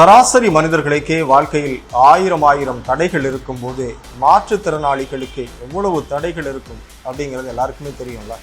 சராசரி மனிதர்களுக்கே வாழ்க்கையில் ஆயிரம் ஆயிரம் தடைகள் இருக்கும் போது மாற்றுத்திறனாளிகளுக்கு எவ்வளவு தடைகள் இருக்கும் அப்படிங்கிறது எல்லாருக்குமே தெரியும்ல.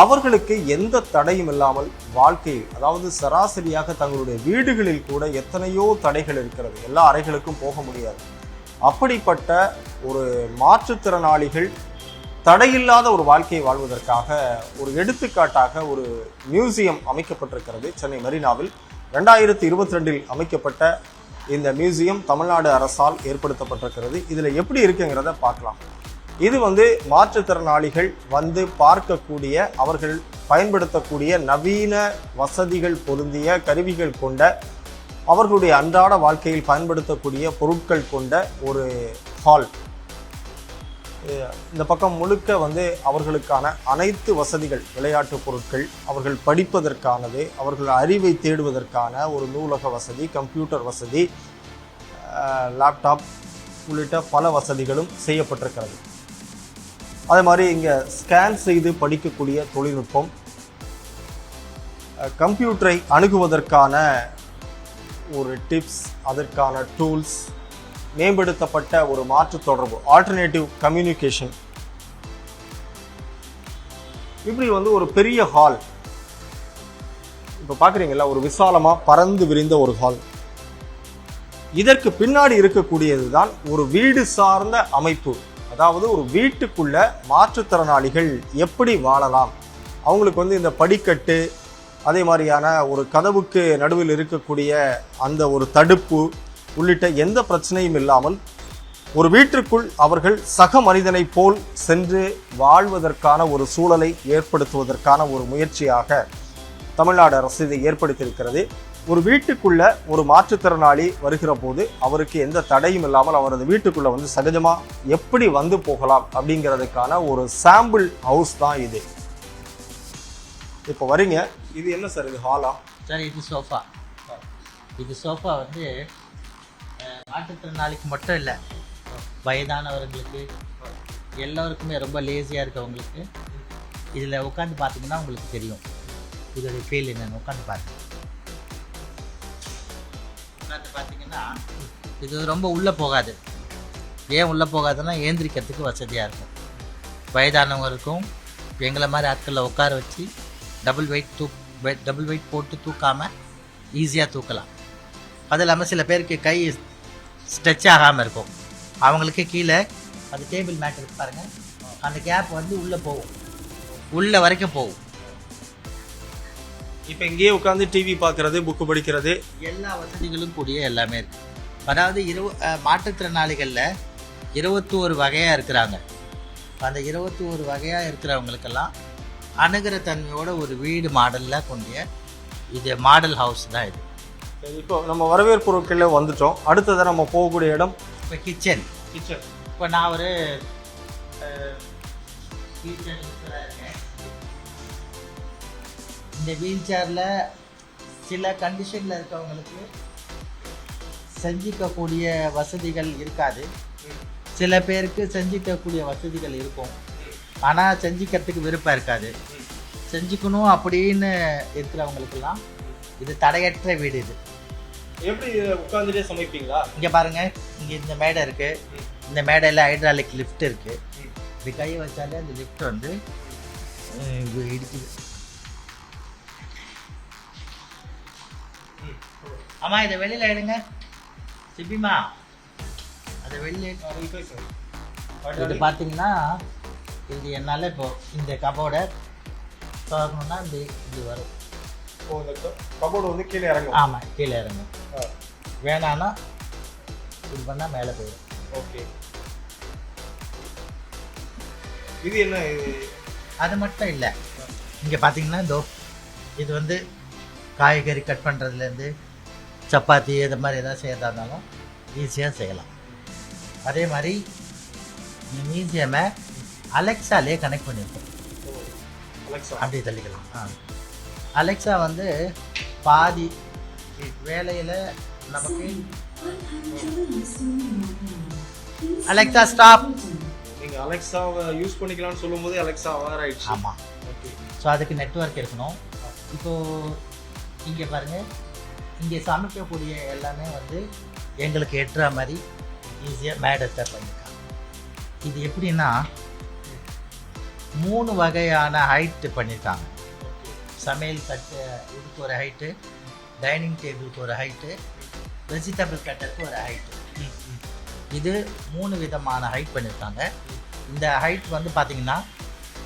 அவர்களுக்கு எந்த தடையும் இல்லாமல் வாழ்க்கையில் அதாவது சராசரியாக தங்களுடைய வீடுகளில் கூட எத்தனையோ தடைகள் இருக்கிறது. எல்லா அறைகளுக்கும் போக முடியாது. அப்படிப்பட்ட ஒரு மாற்றுத்திறனாளிகள் தடையில்லாத ஒரு வாழ்க்கையை வாழ்வதற்காக ஒரு எடுத்துக்காட்டாக ஒரு மியூசியம் அமைக்கப்பட்டிருக்கிறது சென்னை மெரினாவில். ரெண்டாயிரத்தி இருபத்தி ரெண்டில் அமைக்கப்பட்ட இந்த மியூசியம் தமிழ்நாடு அரசால் ஏற்படுத்தப்பட்டிருக்கிறது. இதில் எப்படி இருக்குங்கிறத பார்க்கலாம். இது வந்து மாற்றுத்திறனாளிகள் வந்து பார்க்கக்கூடிய அவர்கள் பயன்படுத்தக்கூடிய நவீன வசதிகள் பொருந்திய கருவிகள் கொண்ட அவர்களுடைய அன்றாட வாழ்க்கையில் பயன்படுத்தக்கூடிய பொருட்கள் கொண்ட ஒரு ஹால். இந்த பக்கம் முழுக்க வந்து அவர்களுக்கான அனைத்து வசதிகள் விளையாட்டு பொருட்கள் அவர்கள் படிப்பதற்கானது அவர்கள் அறிவை தேடுவதற்கான ஒரு நூலக வசதி கம்ப்யூட்டர் வசதி லேப்டாப் உள்ளிட்ட பல வசதிகளும் செய்யப்பட்டிருக்கிறது. அதே மாதிரி இங்கே ஸ்கேன் செய்து படிக்கக்கூடிய தொழில்நுட்பம் கம்ப்யூட்டரை அணுகுவதற்கான ஒரு டிப்ஸ் அதற்கான டூல்ஸ் மேம்படுத்தப்பட்ட ஒரு மாற்று தொடர்பு ஆல்டர்னேட்டிவ் கம்யூனிகேஷன் இப்படி வந்து ஒரு பெரிய ஹால் இப்போ பார்க்குறீங்களா ஒரு விசாலமாக பறந்து விரிந்த ஒரு ஹால் இதற்கு பின்னாடி இருக்கக்கூடியது தான் ஒரு வீடு சார்ந்த அமைப்பு. அதாவது ஒரு வீட்டுக்குள்ள மாற்றுத்திறனாளிகள் எப்படி வாழலாம்? அவங்களுக்கு வந்து இந்த படிக்கட்டு அதே மாதிரியான ஒரு கதவுக்கு நடுவில் இருக்கக்கூடிய அந்த ஒரு தடுப்பு உள்ளிட்ட எந்த பிரச்சனையும் இல்லாமல் ஒரு வீட்டிற்குள் அவர்கள் சக மனிதனைப் போல் சென்று வாழ்வதற்கான ஒரு சூழலை ஏற்படுத்துவதற்கான ஒரு முயற்சியாக தமிழ்நாடு அரசு இதை ஏற்படுத்தியிருக்கிறது. ஒரு வீட்டுக்குள்ள ஒரு மாற்றுத்திறனாளி வருகிற போது அவருக்கு எந்த தடையும் இல்லாமல் அவரது வீட்டுக்குள்ள வந்து சகஜமா எப்படி வந்து போகலாம் அப்படிங்கிறதுக்கான ஒரு சாம்பிள் ஹவுஸ் தான் இது. இப்போ வரீங்க. இது என்ன சார்? இது ஹாலா சார் இது சோஃபா இது சோஃபா வந்து மாற்றுத்திறனாளிக்கு மட்டும் இல்லை வயதானவர்களுக்கு எல்லோருக்குமே ரொம்ப லேசியாக இருக்கவங்களுக்கு இதில் உட்காந்து பார்த்தீங்கன்னா உங்களுக்கு தெரியும். இதோடைய ஃபீல் என்னென்னு உட்காந்து பாருங்க. உட்காந்து பார்த்தீங்கன்னா இது ரொம்ப உள்ளே போகாது. ஏன் உள்ளே போகாதுன்னா ஏந்திரிக்கிறதுக்கு வசதியாக இருக்கும். வயதானவங்களுக்கும் எங்களை மாதிரி ஆட்களில் உட்கார வச்சு டபுள் வெயிட் தூக் டபுள் வெயிட் போட்டு தூக்காமல் ஈஸியாக தூக்கலாம். அது இல்லாமல் சில பேருக்கு கை ஸ்ட்ரெச் ஆகாமல் இருக்கும். அவங்களுக்கு கீழே அது டேபிள் மேட் இருக்கு பாருங்கள் அந்த கேப் வந்து உள்ளே போகும். உள்ள வரைக்கும் போகும். இப்போ இங்கேயே உட்காந்து டிவி பார்க்கறது புக்கு படிக்கிறது. எல்லா வசதிகளும் கூடிய எல்லாமே இருக்கு. அதாவது இருவ மாற்றுத்திறனாளிகளில் இருபத்தோரு வகையாக இருக்கிறாங்க. அந்த இருபத்தோரு வகையாக இருக்கிறவங்களுக்கெல்லாம் அணுகிற தன்மையோட ஒரு வீடு மாடலில் கொண்டிய இது மாடல் ஹவுஸ் தான் இது. இப்போ நம்ம வரவேற்பு பொருட்களில் வந்துட்டோம். அடுத்ததாக நம்ம போகக்கூடிய இடம்? இப்போ கிச்சன் கிச்சன் இப்போ நான் ஒரு இந்த வீல் சேரில் சில கண்டிஷனில் இருக்கவங்களுக்கு செஞ்சிக்கக்கூடிய வசதிகள் இருக்காது. சில பேருக்கு செஞ்சிக்கக்கூடிய வசதிகள் இருக்கும். ஆனால் செஞ்சிக்கிறதுக்கு விருப்பம் இருக்காது. செஞ்சுக்கணும் அப்படின்னு இருக்கிறவங்களுக்கெல்லாம் இது தடையற்ற வீடு இது. எப்படி உட்காந்துட்டே சமைப்பீங்களா? இங்கே பாருங்க இங்கே இந்த மேடை இருக்கு. இந்த மேடையில் ஹைட்ராலிக் லிஃப்ட் இருக்கு. இப்படி கையை வச்சாலே அந்த லிஃப்ட் வந்து இடிக்குது. அம்மா இதை வெளியில் எடுங்க. சிப்பிமா அதை வெளியில் இது பார்த்தீங்கன்னா இது என்னால் இப்போ இந்த கபோர்டை திறக்கணும்னா இப்படி இப்படி வரும். கபோர்டு வந்து கீழே இறங்கும். ஆமாம் கீழே இறங்கும். வேணான்னா இது பண்ணால் மேலே போயிடும். ஓகே. இது என்ன இது? அது மட்டும் இல்லை. இங்கே பார்த்தீங்கன்னா இதோ இது வந்து காய்கறி கட் பண்ணுறதுலேருந்து சப்பாத்தி இது மாதிரி எதாவது செய்யறதா இருந்தாலும் ஈஸியாக செய்யலாம். அதே மாதிரி மியூசியமை அலெக்ஸாலே கனெக்ட் பண்ணியிருக்கோம் அலெக்சா அப்படி தள்ளிக்கலாம். ஆ. அலெக்ஸா வந்து பாதி வேலையில் நமக்கு அலெக்ஸா ஸ்டாப் நீங்க அலெக்சாவை யூஸ் பண்ணிக்கலாம்னு சொல்லும்போது அலெக்சா ஆயிடுச்சு. ஆமாம் ஓகே ஸோ அதுக்கு நெட்வொர்க் இருக்கணும். இப்போது இங்கே பாருங்கள் இங்கே சமைக்கக்கூடிய எல்லாமே வந்து எங்களுக்கு எட்டுற மாதிரி ஈஸியாக மேடத்தை பண்ணியிருக்காங்க இது எப்படின்னா மூணு வகையான ஹைட்டு பண்ணியிருக்காங்க சமையல் கட்டு இதுக்கு ஒரு ஹைட்டு டைனிங் டேபிளுக்கு ஒரு ஹைட்டு வெஜிடபிள் கட்டருக்கு ஒரு ஹைட்டு. இது மூணு விதமான ஹைட் பண்ணியிருக்காங்க இந்த ஹைட் வந்து பார்த்தீங்கன்னா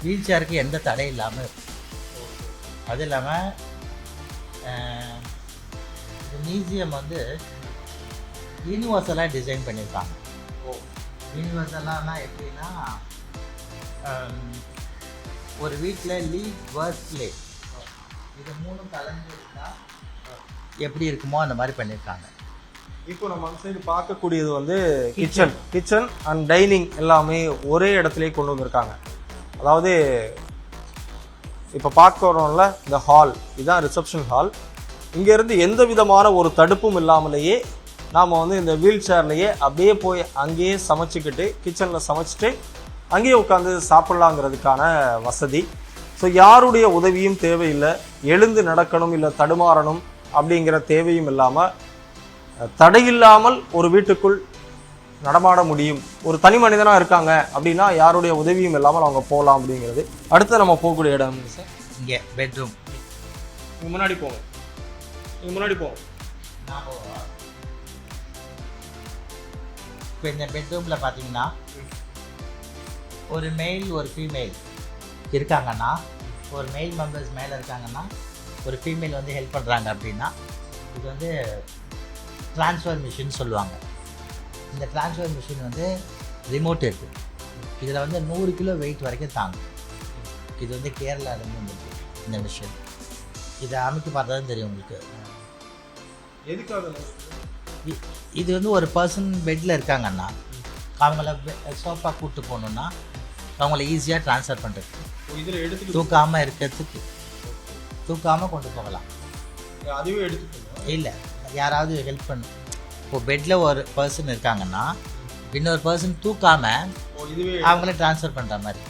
வீல் சேருக்கு எந்த தடையும் இல்லாமல் இருக்கும். அது இல்லாமல் இந்த மியூசியம் வந்து யூனிவர்சலாக டிசைன் பண்ணியிருக்காங்க யூனிவர்சலானா எப்படின்னா ஒரு வீட்டில் லீட் ஒர்க் பிளே இது மூணும் கலந்து இருந்தால் எப்படி இருக்குமோ அந்த மாதிரி பண்ணியிருக்காங்க இப்போ நம்ம அந்த சைடு பார்க்கக்கூடியது வந்து கிச்சன் கிச்சன் அண்ட் டைனிங் எல்லாமே ஒரே இடத்துலயே கொண்டு வந்திருக்காங்க. அதாவது இப்போ பார்க்குறோம்ல இந்த ஹால் இதுதான் ரிசப்ஷன் ஹால் இங்கேருந்து எந்த விதமான ஒரு தடுப்பும் இல்லாமலேயே நாம் வந்து இந்த வீல் சேர்லையே அப்படியே போய் அங்கேயே சமைச்சிக்கிட்டு கிச்சனில் சமைச்சிட்டு அங்கேயே உட்காந்து சாப்பிட்லாங்கிறதுக்கான வசதி. ஸோ யாருடைய உதவியும் தேவையில்லை. எழுந்து நடக்கணும் இல்லை தடுமாறணும். அப்படிங்கிற தேவையும் இல்லாமல் தடையில்லாமல் ஒரு வீட்டுக்குள் நடமாட முடியும். ஒரு தனி மனிதனாக இருக்காங்க அப்படின்னா யாருடைய உதவியும் இல்லாமல் அவங்க போகலாம் அப்படிங்கிறது. அடுத்து நம்ம போகக்கூடிய இடம் சார்? இங்கே பெட்ரூம் இங்கே முன்னாடி போங்க. இங்கே முன்னாடி போங்க. இப்போ இந்த பெட்ரூமில் பார்த்தீங்கன்னா ஒரு மெயில் ஒரு ஃபீமேல் இருக்காங்கன்னா ஒரு மெயில் மெம்பர்ஸ் மேலே இருக்காங்கன்னா ஒரு ஃபீமேல் வந்து ஹெல்ப் பண்ணுறாங்க அப்படின்னா இது வந்து ட்ரான்ஸ்ஃபர் மிஷின் சொல்லுவாங்க. இந்த ட்ரான்ஸ்ஃபர் மிஷின் வந்து ரிமோட் இருக்குது இதில் வந்து நூறு கிலோ வெயிட் வரைக்கும் தாங்கும். இது வந்து கேரளாலேருந்து வந்துருக்கு இந்த மிஷின் இதை அமைக்க பார்த்தா தான் தெரியும் உங்களுக்கு. எதுக்காக இது வந்து ஒரு பர்சன் பெட்டில் இருக்காங்கன்னா அவங்கள சோஃபா கூட்டு போகணுன்னா அவங்கள ஈஸியாக ட்ரான்ஸ்ஃபர் பண்ணுறதுக்கு தூக்காமல் இருக்கிறதுக்கு. தூக்காமல் கொண்டு போகலாம். அதுவே எடுத்துக்கணும்? இல்லை யாராவது ஹெல்ப் பண்ணு. இப்போ பெட்டில் ஒரு பர்சன் இருக்காங்கன்னா இன்னொரு பர்சன் தூக்காமல் அவங்கள ட்ரான்ஸ்ஃபர் பண்ணுற மாதிரி.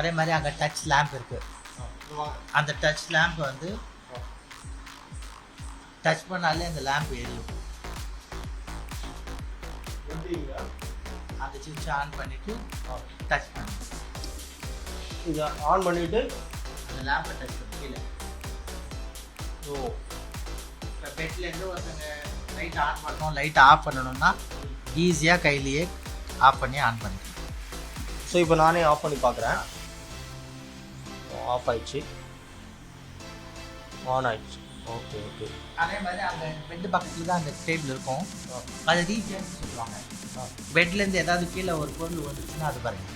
அதே மாதிரி அங்கே டச் லேம்ப் இருக்குது அந்த டச் லேம்ப் வந்து டச் பண்ணாலே அந்த லேம்ப் எரியும். அந்த சுவிட்ச் ஆன் பண்ணிவிட்டு டச் பண்ணு. இதை ஆன் பண்ணிட்டு அந்த லேம்பை டச் பண்ணி கீழே. ஓ. இப்போ பெட்லேருந்து ஒருத்தங்க லைட் ஆன் பண்ணணும் லைட் ஆஃப் பண்ணணும்னா ஈஸியாக கையிலேயே ஆஃப் பண்ணி ஆன் பண்ணிக்கலாம் ஸோ இப்போ நானே ஆஃப் பண்ணி பார்க்குறேன் ஆஃப் ஆயிடுச்சு. ஆன் ஆயிடுச்சு. ஓகே ஓகே அதே மாதிரி அங்கே பெட்டு பக்கத்தில் தான் அந்த டேபிள் இருக்கும். அது ரீச்சர்னு சொல்லுவாங்க. பெட்லேருந்து ஏதாவது கீழே ஒரு பொருள் வந்துச்சுன்னா அது பாருங்க.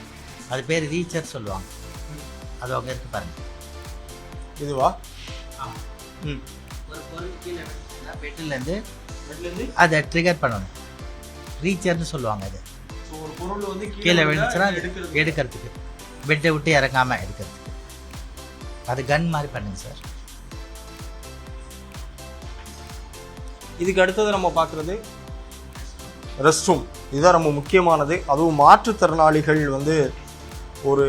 அது பேர் ரீச்சர் சொல்லுவாங்க. அது அங்கே இருக்கு பாருங்க. இதுவா? ம். ஒரு பொருள் கீழே அதை ட்ரிகர் பண்ணணும். ரீச்சர்னு சொல்லுவாங்க அது ஸோ ஒரு பொருள் வந்து கீழே விழுந்துச்சுன்னா எடுக்கிறதுக்கு. பெட்டை விட்டு இறங்காமல் எடுக்கிறதுக்கு. அது கன் மாதிரி பண்ணுங்க சார். இதுக்கு அடுத்தது நம்ம பார்க்குறது ரெஸ்ட் ரூம் இதுதான் ரொம்ப முக்கியமானது. அதுவும் மாற்றுத்திறனாளிகள் வந்து ஒரு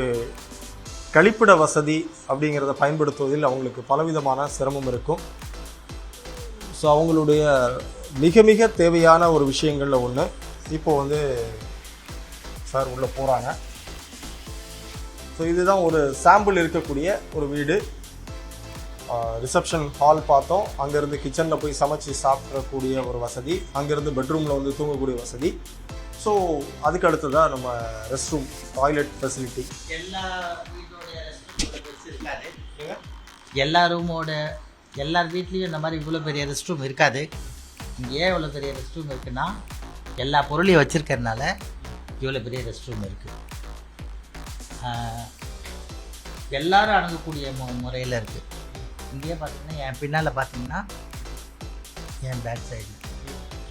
கழிப்பிட வசதி அப்படிங்கிறத பயன்படுத்துவதில் அவங்களுக்கு பலவிதமான சிரமம் இருக்கும். ஸோ அவங்களுடைய மிக மிக தேவையான ஒரு விஷயங்களில் ஒன்று இப்போ வந்து சார் உள்ளே போகிறாங்க ஸோ இதுதான் ஒரு சாம்பிள் இருக்கக்கூடிய ஒரு வீடு. ரிசப்ஷன் ஹால் பார்த்தோம். அங்கேருந்து கிச்சனில் போய் சமைச்சு சாப்பிடக்கூடிய ஒரு வசதி. அங்கேருந்து பெட்ரூமில் வந்து தூங்கக்கூடிய வசதி. ஸோ அதுக்கு அடுத்ததாக நம்ம ரெஸ்ட் ரூம் டாய்லெட் ஃபெசிலிட்டி எல்லா எல்லா ரூமோட எல்லார் வீட்லேயும் இந்த மாதிரி இவ்வளோ பெரிய ரெஸ்ட் ரூம் இருக்காது. இங்கே ஏன் இவ்வளோ பெரிய ரெஸ்ட் ரூம் இருக்குன்னா எல்லா பொருளையும் வச்சுருக்கறனால இவ்வளோ பெரிய ரெஸ்ட் ரூம் இருக்குது எல்லாரும் அணுகக்கூடிய மு முறையில் இருக்குது இங்கேயே பார்த்தீங்கன்னா என் பின்னால் பார்த்தீங்கன்னா என் பேக் சைடில்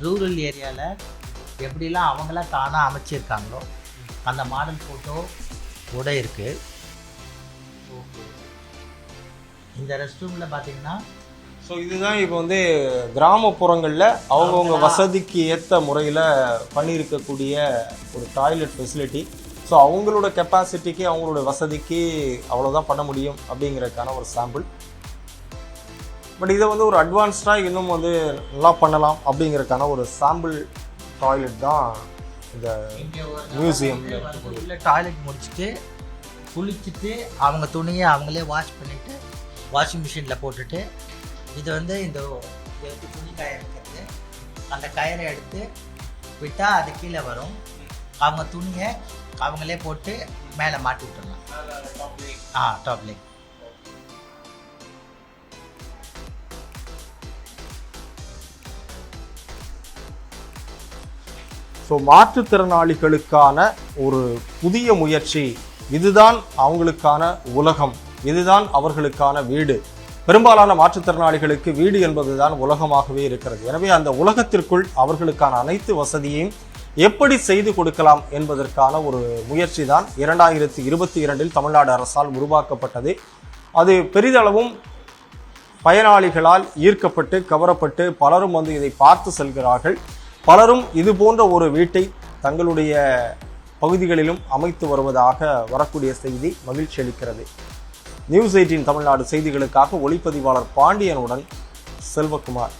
ரூரல் ஏரியாவில் எப்படிலாம் அவங்களாம் தானாக அமைச்சிருக்காங்களோ அந்த மாடல் ஃபோட்டோ கூட இருக்குது இந்த ரெஸ்ட் ரூமில் பார்த்தீங்கன்னா ஸோ இதுதான் இப்போ வந்து கிராமப்புறங்களில் அவங்கவுங்க வசதிக்கு ஏற்ற முறையில் பண்ணியிருக்கக்கூடிய ஒரு டாய்லெட் ஃபெசிலிட்டி ஸோ அவங்களோட கெப்பாசிட்டிக்கு அவங்களோட வசதிக்கு அவ்வளோதான் பண்ண முடியும் அப்படிங்கிறதுக்கான ஒரு சாம்பிள் பட் இதை வந்து ஒரு அட்வான்ஸ்டாக இன்னும் வந்து நல்லா பண்ணலாம் அப்படிங்கிறதுக்கான ஒரு சாம்பிள் டாய்லெட் தான் இந்த மியூசியம் டாய்லெட் முடிச்சுட்டு குளிச்சுட்டு அவங்க துணியை அவங்களே வாஷ் பண்ணிட்டு வாஷிங் மிஷினில் போட்டுட்டு இது வந்து இந்த துணி காய இருக்கிறது அந்த கயிறை எடுத்து விட்டால் அது கீழே வரும். அவங்க துணியை அவங்களே போட்டு மேலே மாட்டி விட்டுருலாம் ஆ டாப்லிங் ஸோ மாற்றுத்திறனாளிகளுக்கான ஒரு புதிய முயற்சி இதுதான் அவங்களுக்கான உலகம். இதுதான் அவர்களுக்கான வீடு. பெரும்பாலான மாற்றுத்திறனாளிகளுக்கு வீடு என்பதுதான் உலகமாகவே இருக்கிறது. எனவே அந்த உலகத்திற்குள் அவர்களுக்கான அனைத்து வசதியையும் எப்படி செய்து கொடுக்கலாம் என்பதற்கான ஒரு முயற்சி தான் இரண்டாயிரத்தி இருபத்தி இரண்டில் தமிழ்நாடு அரசால் உருவாக்கப்பட்டது. அது பெரிதளவும் பயனாளிகளால் ஈர்க்கப்பட்டு கவரப்பட்டு பலரும் வந்து இதை பார்த்து செல்கிறார்கள். பலரும் இது போன்ற ஒரு வீட்டை தங்களுடைய பகுதிகளிலும் அமைத்து வருவதாக வரக்கூடிய செய்தி மகிழ்ச்சி அளிக்கிறது. நியூஸ் எயிட்டின் தமிழ்நாடு செய்திகளுக்காக ஒளிப்பதிவாளர் பாண்டியனுடன் செல்வகுமார்.